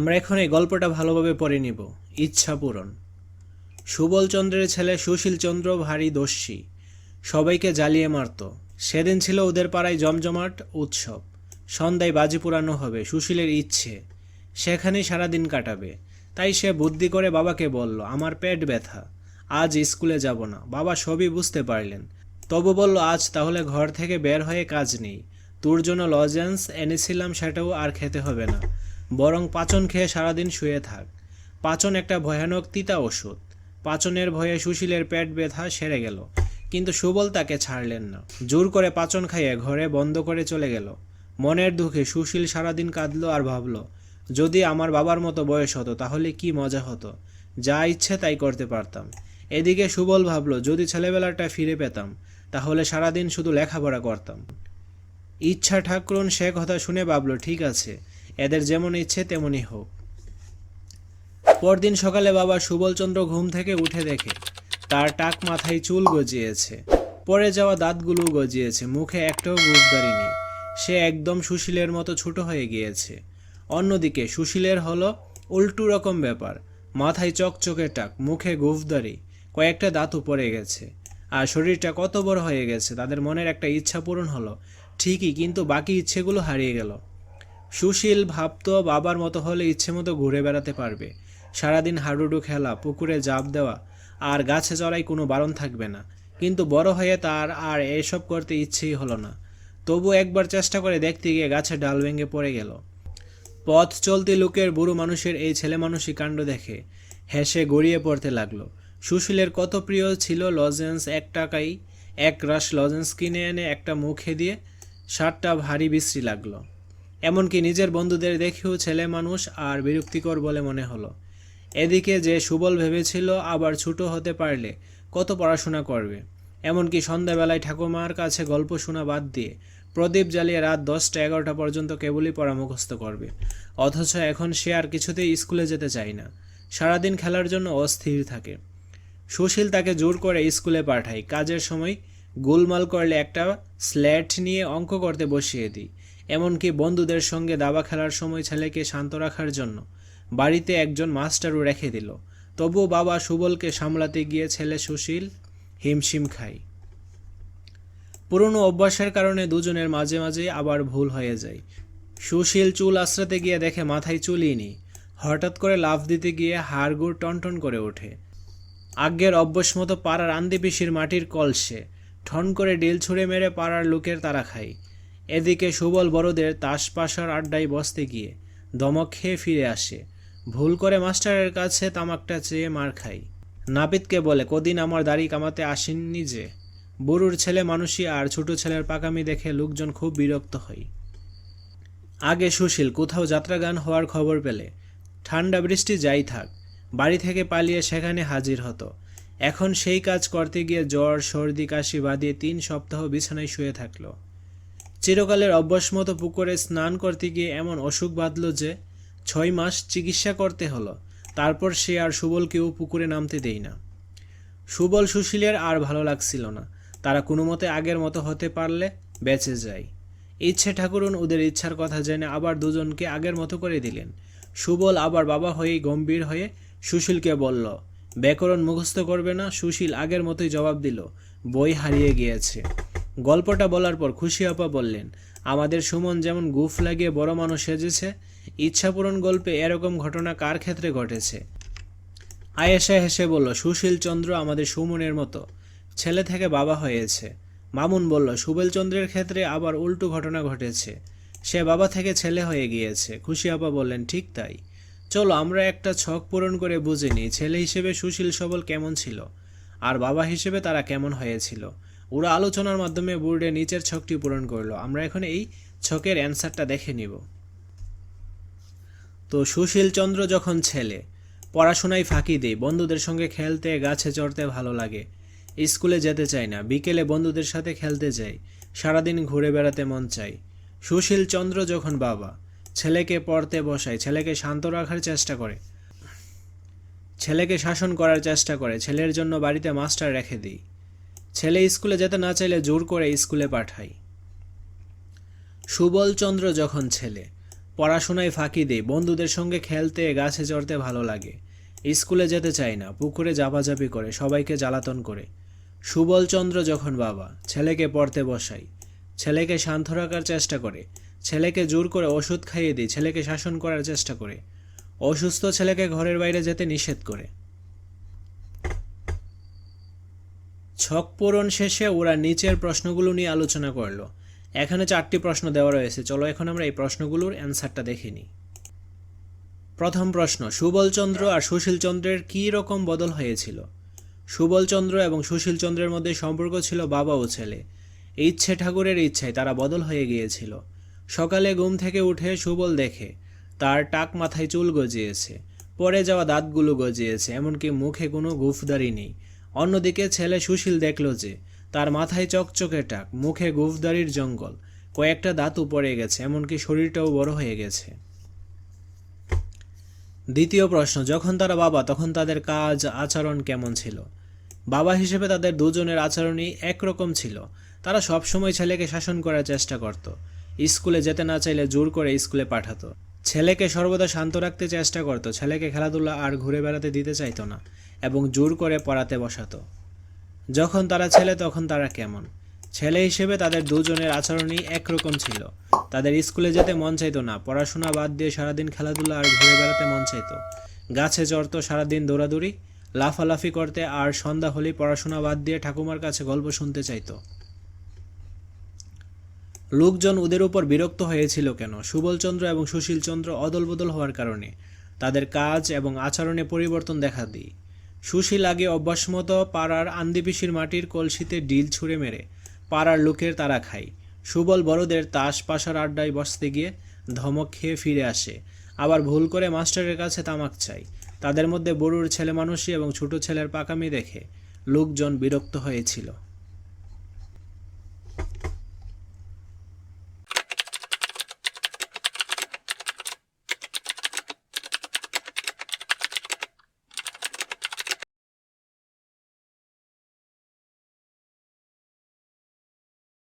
আমরা এখন এই গল্পটা ভালোভাবে পড়ে নিব। ইচ্ছা পূরণ। সুবল চন্দ্রের ছেলে সুশীল চন্দ্র ভারী দস্যি। সবাইকে জ্বালিয়ে মারত। সেদিন ছিল ওদের পাড়ায় জমজমাট উৎসব। সন্ধ্যায় বাজি পুরানো হবে, সুশীলের ইচ্ছে। সেখানেই সারাদিন কাটাবে। তাই সে বুদ্ধি করে বাবাকে বলল, আমার পেট ব্যথা। আজ স্কুলে যাব না। বাবা সবই বুঝতে পারলেন। তবু বলল, আজ তাহলে ঘর থেকে বের হয়ে কাজ নেই। তোর জন্য লজেন্স এনেছিলাম, সেটাও আর খেতে হবে না। বরং পাচন খেয়ে সারাদিন শুয়ে থাক। পাচন একটা ভয়ানক তিতা ওষুধ। পাচনের ভয়ে সুশীলের পেট ব্যথা সেরে গেল। কিন্তু সুবল তাকে ছাড়লেন না। জোর করে পাচন খাইয়ে ঘরে বন্ধ করে চলে গেল। মনের দুঃখে সুশীল সারাদিন কাঁদলো আর ভাবলো, যদি আমার বাবার মতো বয়স হতো, তাহলে কি মজা হতো? যা ইচ্ছে তাই করতে পারতাম। এদিকে সুবল ভাবলো, যদি ছেলেবেলাটা ফিরে পেতাম, তাহলে সারাদিন শুধু লেখাপড়া করতাম। ইচ্ছা ঠাকুরন, সে কথা শুনে ভাবলো, ঠিক আছে। এদের যেমন ইচ্ছে তেমনই হোক। পরদিন সকালে বাবা সুবলচন্দ্র ঘুম থেকে উঠে দেখে, তার টাক মাথায় চুল গজিয়েছে। পরে যাওয়া দাঁতগুলো গজিয়েছে, মুখে একটাও গুফদারি নেই। সে একদম সুশীলের মতো ছোট হয়ে গিয়েছে। অন্যদিকে সুশীলের হলো উল্টু রকম ব্যাপার, মাথায় চকচকে টাক, মুখে গুফদারি, কয়েকটা দাঁত পড়ে গেছে। আর শরীরটা কত বড় হয়ে গেছে, তাদের মনের একটা ইচ্ছা পূরণ হলো। ঠিকই, কিন্তু বাকি ইচ্ছেগুলো হারিয়ে গেল। সুশীল ভাবতো বাবার মতো হলে ইচ্ছে মতো ঘুরে বেড়াতে পারবে। সারাদিন হাডুডু খেলা, পুকুরে জাপ দেওয়া, আর গাছে চড়াই কোনো বারণ থাকবে না। কিন্তু বড় হয়ে তার আর এসব করতে ইচ্ছেই হলো না। তবু একবার চেষ্টা করে দেখতে গিয়ে গাছে ডাল ভেঙে পড়ে গেল। পথ চলতি লোকের বুড়ো মানুষের এই ছেলে মানুষই কাণ্ড দেখে। হেসে গড়িয়ে পড়তে লাগল। সুশীলের কত প্রিয় ছিল লজেন্স এক টাকাই এক রাশ লজেন্স কিনে এনে একটা মুখে দিয়ে সারটা ভারী বিশ্রী লাগল। এমনকি নিজের বন্ধুদের দেখেও ছেলে মানুষ আর বিরক্তিকর বলে মনে হলো। এদিকে যে সুবল ভেবেছিল আবার ছোটো হতে পারলে কত পড়াশোনা করবে। এমনকি সন্ধ্যাবেলায় ঠাকুমার কাছে গল্প শোনা বাদ দিয়ে প্রদীপ জ্বালিয়ে রাত দশটা এগারোটা পর্যন্ত কেবলই পড়া মুখস্থ করবে। অথচ এখন সে আর কিছুতেই স্কুলে যেতে চায় না। সারাদিন খেলার জন্য অস্থির থাকে। সুশীল তাকে জোর করে স্কুলে পাঠায়। কাজের সময় গোলমাল করলে একটা স্ল্যাট নিয়ে অঙ্ক করতে বসিয়ে দিই। এমনকি বন্ধুদের সঙ্গে দাবা খেলার সময় ছেলেকে শান্ত রাখার জন্য। বাড়িতে একজন মাস্টারও রেখে দিল। তবুও বাবা সুবলকে সামলাতে গিয়ে ছেলে সুশীল হিমশিম খায়। পুরনো অভ্যাসের কারণে দুজনের মাঝে মাঝে আবার ভুল হয়ে যায়। সুশীল চুল আশ্রাতে গিয়ে দেখে মাথায় চুলই হঠাৎ করে লাফ দিতে গিয়ে হাড়গুড় টনটন করে ওঠে। আজ্ঞের অভ্যাস মতো পাড়ার আন্দিপিসির মাটির কলসে ঠন করে ডিল ছুঁড়ে মেরে পাড়ার লোকের তারা খায়। এদিকে সুবল বড়দের তাসপাশার আড্ডায় বসতে গিয়ে দমক খেয়ে ফিরে আসে। ভুল করে মাস্টারের কাছে তামাকটা চেয়ে মার খাই। নাপিতকে বলে, কদিন আমার দাড়ি কামাতে আসেননি যে? বুড়ুর ছেলে মানুষই আর ছোট ছেলের পাকামি দেখে লোকজন খুব বিরক্ত হয়। আগে সুশীল কোথাও যাত্রাগান হওয়ার খবর পেলে, ঠান্ডা বৃষ্টি যাই থাক, বাড়ি থেকে পালিয়ে সেখানে হাজির হতো। এখন সেই কাজ করতে গিয়ে জ্বর, সর্দি, কাশি বাদিয়ে তিন সপ্তাহ বিছানায় শুয়ে থাকল। চিরকালের অভ্যাস মতো পুকুরে স্নান করতে গিয়ে এমন অসুখ বাঁধল যে ছয় মাস চিকিৎসা করতে হলো, তারপর সে আর সুবলকেও পুকুরে নামতে দেই না। সুবল, সুশীলের আর ভালো লাগছিল না। তারা কোনো মতে আগের মতো হতে পারলে বেঁচে যায়। ইচ্ছে ঠাকুরুন ওদের ইচ্ছার কথা জেনে আবার দুজনকে আগের মতো করে দিলেন। সুবল আবার বাবা হয়েই গম্ভীর হয়ে সুশীলকে বলল ব্যাকরণ মুখস্থ করবে না? সুশীল আগের মতোই জবাব দিল, বই হারিয়ে গিয়েছে। গল্পটা বলার পর খুশি আপা বললেন, আমাদের সুমন যেমন গুফ লাগিয়ে বড় মানুষ সেজেছে, ইচ্ছাপূরণ গল্পে এরকম ঘটনা কার ক্ষেত্রে ঘটেছে? আয়েশা হেসে বলল, সুশীল চন্দ্র আমাদের সুমনের মতো। ছেলে থেকে বাবা হয়েছে। মামুন বলল সুবেলচন্দ্রের ক্ষেত্রে আবার উল্টো ঘটনা ঘটেছে। সে বাবা থেকে ছেলে হয়ে গিয়েছে। খুশি আপা বললেন, ঠিক তাই। চলো, আমরা একটা ছক পূরণ করে বুঝে নিই, ছেলে হিসেবে সুশীল সবল কেমন ছিল, আর বাবা হিসেবে তারা কেমন হয়েছিল। ওরা আলোচনার মাধ্যমে বোর্ডে নিচের ছকটি পূরণ করল। আমরা এখন এই ছকের অ্যান্সারটা দেখে নিব। তো সুশীল চন্দ্র যখন ছেলে, পড়াশোনায় ফাঁকি দেয়, বন্ধুদের সঙ্গে খেলতে, গাছে চড়তে ভালো লাগে। স্কুলে যেতে চাই না, বিকেলে বন্ধুদের সাথে খেলতে যাই সারাদিন ঘুরে বেড়াতে মন চাই সুশীল চন্দ্র যখন বাবা, ছেলেকে পড়তে বসায়, ছেলেকে শান্ত রাখার চেষ্টা করে। ছেলেকে শাসন করার চেষ্টা করে, ছেলের জন্য বাড়িতে মাস্টার রেখে দিই ছেলে স্কুলে যেতে না চাইলে জোর করে স্কুলে পাঠাই। সুবল চন্দ্র যখন ছেলে, পড়াশোনায় ফাঁকি দেয়, বন্ধুদের সঙ্গে খেলতে, গাছে চড়তে ভালো লাগে। স্কুলে যেতে চায় না, পুকুরে জাপাজাপি করে, সবাইকে জ্বালাতন করে। সুবলচন্দ্র যখন বাবা, ছেলেকে পড়তে বসাই, ছেলেকে শান্ত রাখার চেষ্টা করে, ছেলেকে জোর করে ওষুধ খাইয়ে দিই ছেলেকে শাসন করার চেষ্টা করে। অসুস্থ ছেলেকে ঘরের বাইরে যেতে নিষেধ করে। ছক পূরণ শেষে ওরা নিচের প্রশ্নগুলো নিয়ে আলোচনা করল। এখানে চারটি প্রশ্ন দেওয়া রয়েছে। চলো এখন আমরা এই প্রশ্নগুলোর অ্যান্সারটা দেখে নিই। প্রথম প্রশ্ন, সুবলচন্দ্র আর সুশীলচন্দ্রের কী রকম বদল হয়েছিল? সুবলচন্দ্র এবং সুশীলচন্দ্রের মধ্যে সম্পর্ক ছিল বাবা ও ছেলে। ইচ্ছে ঠাকুরের ইচ্ছায় তারা বদল হয়ে গিয়েছিল। সকালে ঘুম থেকে উঠে সুবল দেখে, তার টাক মাথায় চুল গজিয়েছে। পরে যাওয়া দাঁতগুলো গজিয়েছে, এমনকি মুখে কোনো গুফদারি নেই। অন্যদিকে ছেলে সুশীল দেখল যে তার মাথায় চকচকে টাক, মুখে গুফদারির জঙ্গল। কয়েকটা দাঁতও পড়ে গেছে, এমনকি শরীরটাও বড় হয়ে গেছে। দ্বিতীয় প্রশ্ন, যখন তারা বাবা, তখন তাদের কাজ, আচরণ কেমন ছিল? বাবা হিসেবে তাদের দুজনের আচরণই একরকম ছিল। তারা সবসময় ছেলেকে শাসন করার চেষ্টা করত। স্কুলে যেতে না চাইলে জোর করে স্কুলে পাঠাতো। ছেলেকে সর্বদা শান্ত রাখতে চেষ্টা করত। ছেলেকে খেলাধুলা আর ঘুরে বেড়াতে দিতে চাইতো না এবং জোর করে পড়াতে বসাতো। যখন তারা ছেলে, তখন তারা কেমন? ছেলে হিসেবে তাদের দুজনের আচরণই একরকম ছিল। তাদের স্কুলে যেতে মন চাইতো না, পড়াশোনা বাদ দিয়ে সারাদিন খেলাধুলা আর ঘুরে বেড়াতে মন চাইতো। গাছে চড়তো সারাদিন দৌড়াদৌড়ি, লাফালাফি করতে আর সন্ধ্যা হলেই পড়াশোনা বাদ দিয়ে ঠাকুমার কাছে গল্প শুনতে চাইতো। লোকজন ওদের উপর বিরক্ত হয়েছিল কেন? সুবলচন্দ্র এবং সুশীলচন্দ্র অদলবদল হওয়ার কারণে তাদের কাজ এবং আচরণে পরিবর্তন দেখা দিই। সুশীল আগে অভ্যাসমতো পাড়ার আন্দিপিসির মাটির কলসিতে ডিল ছুঁড়ে মেরে পাড়ার লোকের তারা খায়। সুবল বড়দের তাস পাশার আড্ডায় বসতে গিয়ে ধমক খেয়ে ফিরে আসে। আবার ভুল করে মাস্টারের কাছে তামাক চাই তাদের মধ্যে বড়ুর ছেলে মানুষই এবং ছোট ছেলের পাকামি দেখে লোকজন বিরক্ত হয়েছিল।